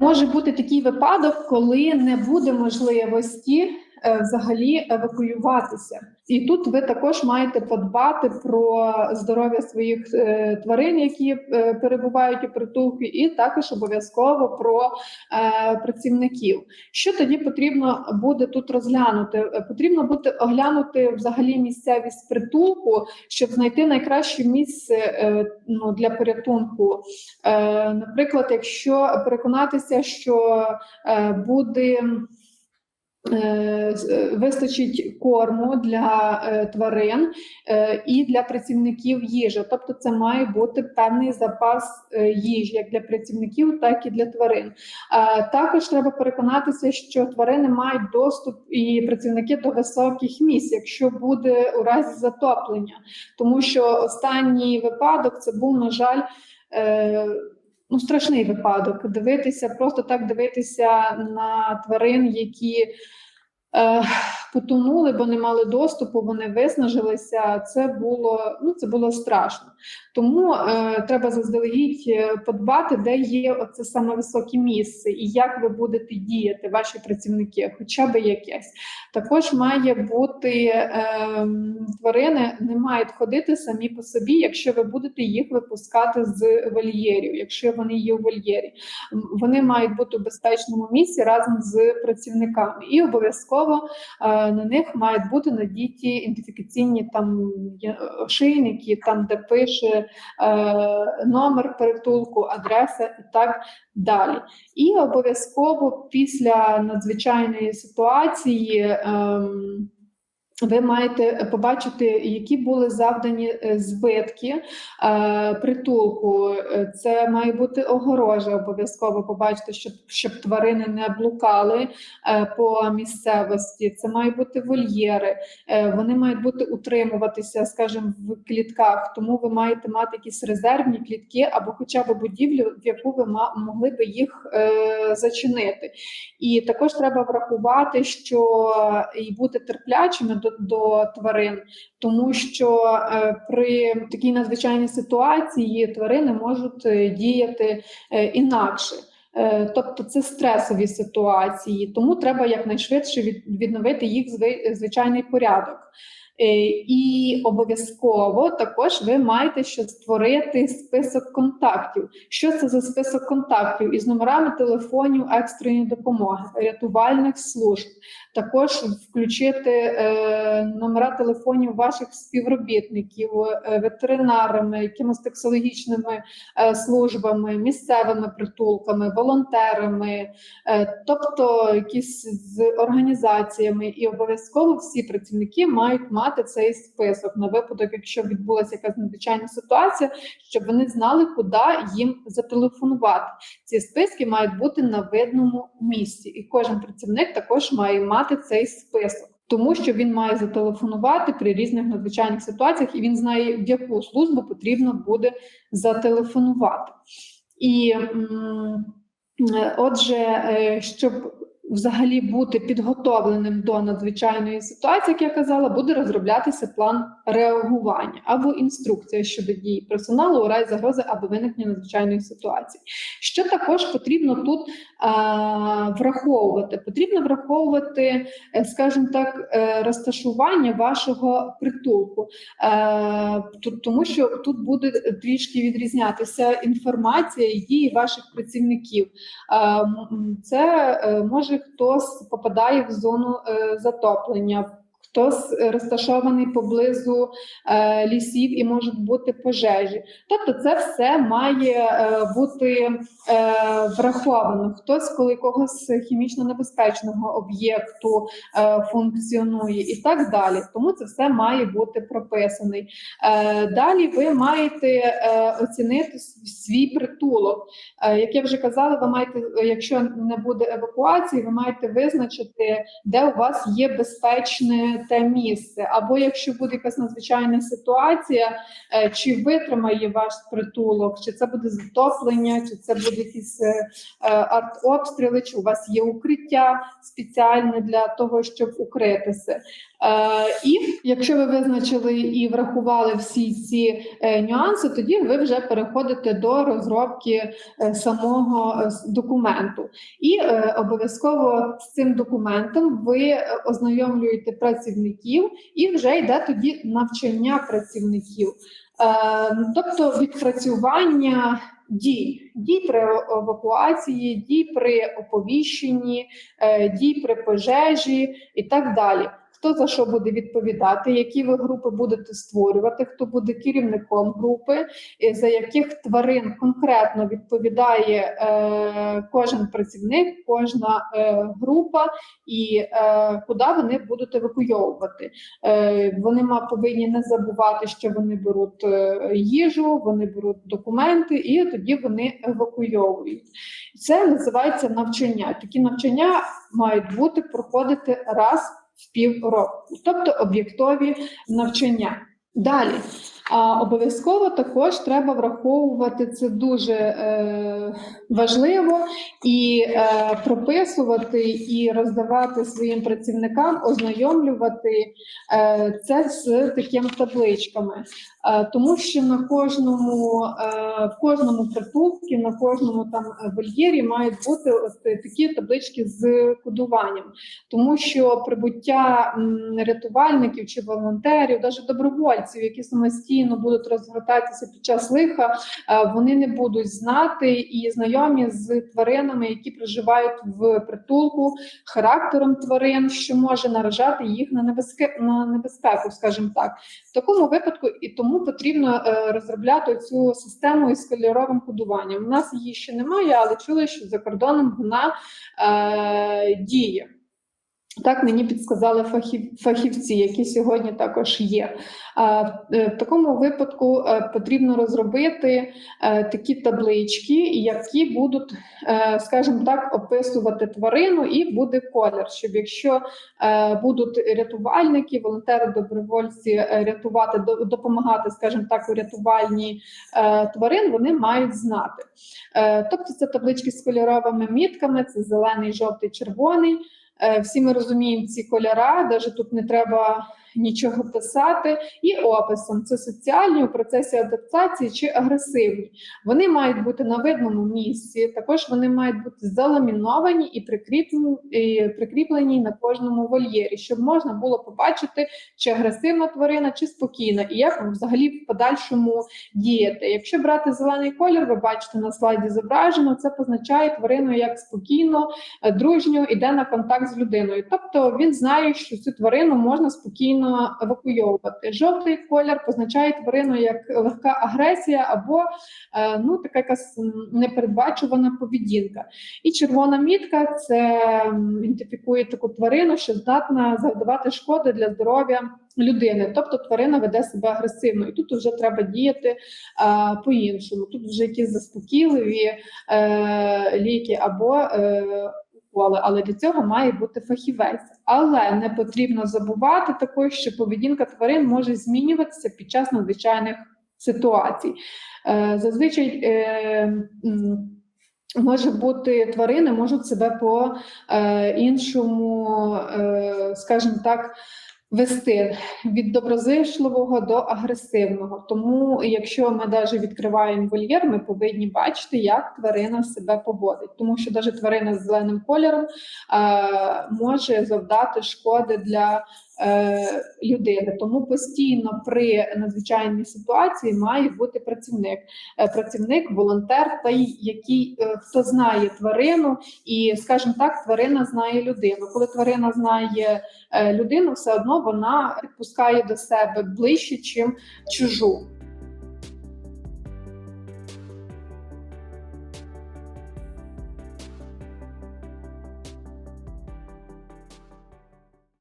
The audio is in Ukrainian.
може бути такий випадок, коли не буде можливості взагалі евакуюватися. І тут ви також маєте подбати про здоров'я своїх е, тварин, які е, перебувають у притулку, і також обов'язково про е, працівників. Що тоді потрібно буде тут розглянути? Е, Потрібно буде оглянути взагалі місцевість притулку, щоб знайти найкраще місце е, ну, для порятунку. Е, Наприклад, якщо переконатися, що е, буде. Е, е, Вистачить корму для е, тварин і для працівників їжі, тобто це має бути певний запас їжі як для працівників, так і для тварин. Також треба переконатися, що тварини мають доступ і працівники до високих місць, якщо буде у разі затоплення, тому що останній випадок це був, на жаль, ну, страшний випадок. Дивитися, просто так дивитися на тварин, які е, потонули, бо не мали доступу, вони виснажилися. Це було ну це було страшно. Тому е, треба заздалегідь е, подбати, де є оце саме високе місце, і як ви будете діяти, ваші працівники, хоча б якесь. Також має бути е, тварини не мають ходити самі по собі, якщо ви будете їх випускати з вольєрів, якщо вони є у вольєрі. Вони мають бути у безпечному місці разом з працівниками, і обов'язково е, на них мають бути надіті ідентифікаційні там шийники, там де пише е, номер притулку, адреса і так далі. І обов'язково після надзвичайної ситуації. Ви маєте побачити, які були завдані е, збитки е, притулку. Е, Це має бути огорожа, обов'язково побачити, щоб, щоб тварини не блукали е, по місцевості. Це мають бути вольєри, е, вони мають бути утримуватися, скажімо, в клітках. Тому ви маєте мати якісь резервні клітки або хоча б будівлю, в яку ви могли би їх е, зачинити. І також треба врахувати, що і бути терплячими до, до тварин, тому що е, при такій надзвичайній ситуації тварини можуть е, діяти е, інакше. Тобто це стресові ситуації, тому треба якнайшвидше від, відновити їх зви- звичайний порядок. Е, І обов'язково також ви маєте ще створити список контактів. Що це за список контактів із номерами телефонів екстреної допомоги, рятувальних служб. Також включити е, номера телефонів ваших співробітників, е, ветеринарами, якимось таксологічними е, службами, місцевими притулками, волонтерами, тобто якісь з організаціями, і обов'язково всі працівники мають мати цей список на випадок, якщо відбулася якась надзвичайна ситуація, щоб вони знали, куди їм зателефонувати. Ці списки мають бути на видному місці, і кожен працівник також має мати цей список. Тому що він має зателефонувати при різних надзвичайних ситуаціях, і він знає, в яку службу потрібно буде зателефонувати. І е, отже, е, щоб взагалі бути підготовленим до надзвичайної ситуації, як я казала, буде розроблятися план реагування або інструкція щодо дій персоналу у разі загрози або виникнення надзвичайної ситуації. Що також потрібно тут а, враховувати? Потрібно враховувати, е, скажімо так, е, розташування вашого притулку, Е, ту- тому що тут буде трішки відрізнятися інформація дії ваших працівників. Е, Це е, може хтось попадає в зону е, затоплення. Хтось розташований поблизу е, лісів і можуть бути пожежі. Тобто, це все має е, бути е, враховано. Хтось коли якогось хімічно небезпечного об'єкту функціонує і так далі. Тому це все має бути прописаний. Далі ви маєте оцінити свій притулок. Як я вже казала, ви маєте, якщо не буде евакуації, ви маєте визначити, де у вас є безпечне те місце. Або якщо буде якась надзвичайна ситуація, е, чи витримає ваш притулок, чи це буде затоплення, чи це буде якісь е, е, артобстріли, чи у вас є укриття спеціальне для того, щоб укритися. І якщо ви визначили і врахували всі ці е, нюанси, тоді ви вже переходите до розробки е, самого е, документу. І е, обов'язково з цим документом ви е, ознайомлюєте працівників і вже йде тоді навчання працівників. Е, тобто відпрацювання дій, дій при евакуації, дій при оповіщенні, е, дій при пожежі і так далі. Хто за що буде відповідати, які ви групи будете створювати, хто буде керівником групи, за яких тварин конкретно відповідає е, кожен працівник, кожна е, група, і е, куди вони будуть евакуйовувати. Е, вони повинні не забувати, що вони беруть е, їжу, вони беруть документи, і тоді вони евакуйовують. Це називається навчання. Такі навчання мають бути проходити раз в півроку, тобто об'єктові навчання. Далі. А обов'язково також треба враховувати це дуже е, важливо і е, прописувати і роздавати своїм працівникам, ознайомлювати е, це з такими табличками, Е, тому що на кожному е, в кожному притулку, на кожному там е, вольєрі мають бути от такі таблички з кодуванням, тому що прибуття рятувальників чи волонтерів, навіть добровольців, які самостійно будуть розгортатися під час лиха, е, вони не будуть знати і знайомі з тваринами, які проживають в притулку, характером тварин, що може наражати їх на небезпеку, на небезпеку, скажімо так. В такому випадку і тому потрібно е, розробляти цю систему із кольоровим кодуванням. У нас її ще немає, але чули, що за кордоном вона е, діє. Так мені підсказали фахів, фахівці, які сьогодні також є. А, е, В такому випадку е, потрібно розробити е, такі таблички, які будуть, скажімо так, описувати тварину, і буде колір. Щоб якщо будуть рятувальники, волонтери, добровольці рятувати, до- допомагати, скажімо так, у рятувальні тварин, вони мають знати. Тобто це таблички з кольоровими мітками: це зелений, жовтий, червоний. Е, Всі ми розуміємо ці кольора, навіть тут не треба нічого писати. І описом це соціальні у процесі адаптації чи агресивні. Вони мають бути на видному місці. Також вони мають бути заламіновані і прикріплені, на кожному вольєрі, щоб можна було побачити, чи агресивна тварина, чи спокійна, і як взагалі в подальшому діяти. Якщо брати зелений колір, ви бачите на слайді зображено, це позначає тварину як спокійно, е, дружньо йде на контакт з людиною. Тобто він знає, що цю тварину можна спокійно евакуйовувати. Жовтий колір позначає тварину як легка агресія або е, ну така якась непередбачувана поведінка. І червона мітка це ідентифікує таку тварину, що здатна завдавати шкоди для здоров'я людини. Тобто тварина веде себе агресивно, і тут вже треба діяти е, по-іншому. Тут вже якісь заспокійливі е, ліки або е, уколи, але для цього має бути фахівець. Але не потрібно забувати також, що поведінка тварин може змінюватися під час надзвичайних ситуацій. Е, зазвичай е, може бути тварини можуть себе по е, іншому, скажімо так. Вести від доброзичливого до агресивного. Тому, якщо ми навіть відкриваємо вольєр, ми повинні бачити, як тварина себе поводить. Тому що навіть тварина з зеленим кольором е, може завдати шкоди для людини. Тому постійно при надзвичайній ситуації має бути працівник, Е, працівник, волонтер, та який е, хто знає тварину, і, скажімо так, тварина знає людину. Коли тварина знає е, людину, все одно вона підпускає до себе ближче, чим чужу.